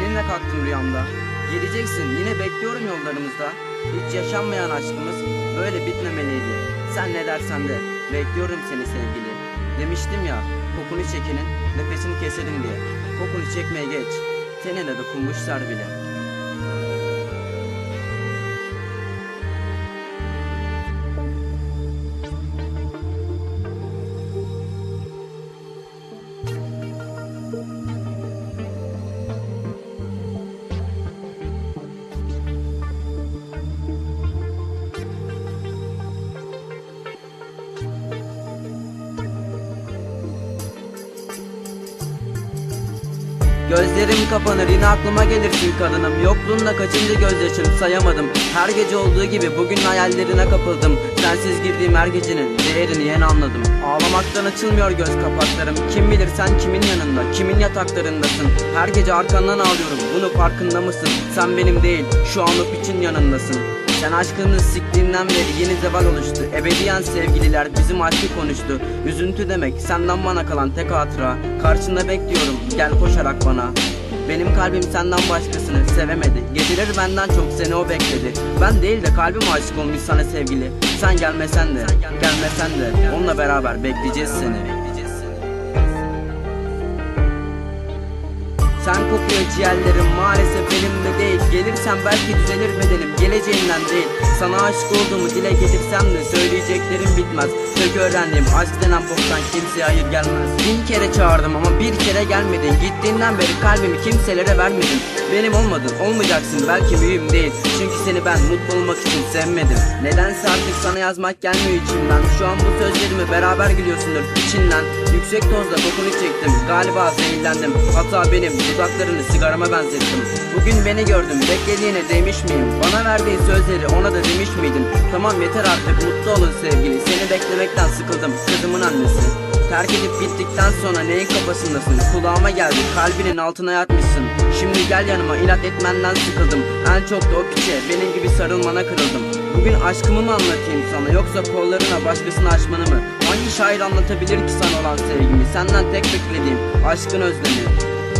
kalktım rüyamda. Geleceksin yine bekliyorum yollarımızda. Hiç yaşanmayan aşkımız böyle bitmemeliydi. Sen ne dersen de bekliyorum seni sevgili. Demiştim ya kokunu çekenin nefesini keselim diye. Kokunu çekmeye geç. Tenine dokunmuşlar bile. Gözlerim kapanır yine aklıma gelirsin kadınım Yokluğunda kaçıncı gözyaşım sayamadım. Her gece olduğu gibi bugün hayallerine kapıldım. Sensiz girdiğim her gecenin değerini yeni anladım. Ağlamaktan açılmıyor göz kapaklarım. Kim bilir sen kimin yanında kimin yataklarındasın? Her gece arkandan ağlıyorum bunu farkında mısın? Sen benim değil şu an o piçin yanındasın sen aşkını siktiğinden beri yeni zeval oluştu. Ebediyen sevgililer bizim aşkı konuştu. Üzüntü demek senden bana kalan tek hatıra. Karşında bekliyorum gel koşarak bana. Benim kalbim senden başkasını sevemedi. Geceleri benden çok seni o bekledi. Ben değil de kalbim aşık olmuş sana sevgili. Sen gelmesen de gelmesen de Onunla beraber bekleyeceğiz seni Sen kokuyor ciğerlerim maalesef elimde değil. Gelirsen belki düzelir bedenim geleceğinden değil. Sana aşık olduğumu dile getirsem de söyleyeceklerim bitmez. Tek öğrendim aşk denen boktan kimseye hayır gelmez. Bin kere çağırdım ama bir kere gelmedin. Gittiğinden beri kalbimi kimselere vermedin. Benim olmadın olmayacaksın belki mühim değil. Çünkü seni ben mutlu olmak için sevmedim. Nedense artık sana yazmak gelmiyor içimden. Şu an bu sözlerimi beraber gülüyorsundur içinden Yüksek dozda kokunu çektim. Galiba zehirlendim. Hata benim. Dudaklarını sigarama benzettim. Bugün beni gördüm beklediğine değmiş miyim? Bana verdiğin sözleri ona da demiş miydin? Tamam yeter artık. Mutlu olun sevgili. Seni beklemekten sıkıldım. Kızımın annesi. Terk edip gittikten sonra neyin kafasındasın? Kulağıma geldi. Kalbinin altına yatmışsın. Şimdi gel yanıma. İnat etmenden sıkıldım. En çok da o piçe. Benim gibi sarılmana kırıldım. Bugün aşkımı mı anlatayım sana? Yoksa kollarına başkasını açmanı mı? Şair anlatabilir ki sana olan sevgimi? Senden tek beklediğim aşkın özlemi.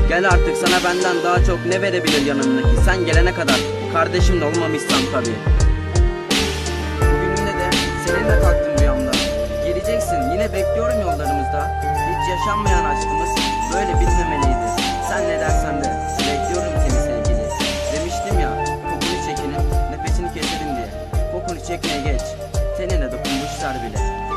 Gel artık sana benden daha çok ne verebilir yanımdaki? Sen gelene kadar kardeşim de olmamışsan tabii. Bugünümde de seninle kalktım rüyamda. Geleceksin yine bekliyorum yollarımızda. Hiç yaşanmayan aşkımız böyle bitmemeliydi Sen ne dersen de bekliyorum seni sevgili. Demiştim ya kokunu çekinin nefesini keserim diye. Kokunu çekmeye geç tenine dokunmuşlar bile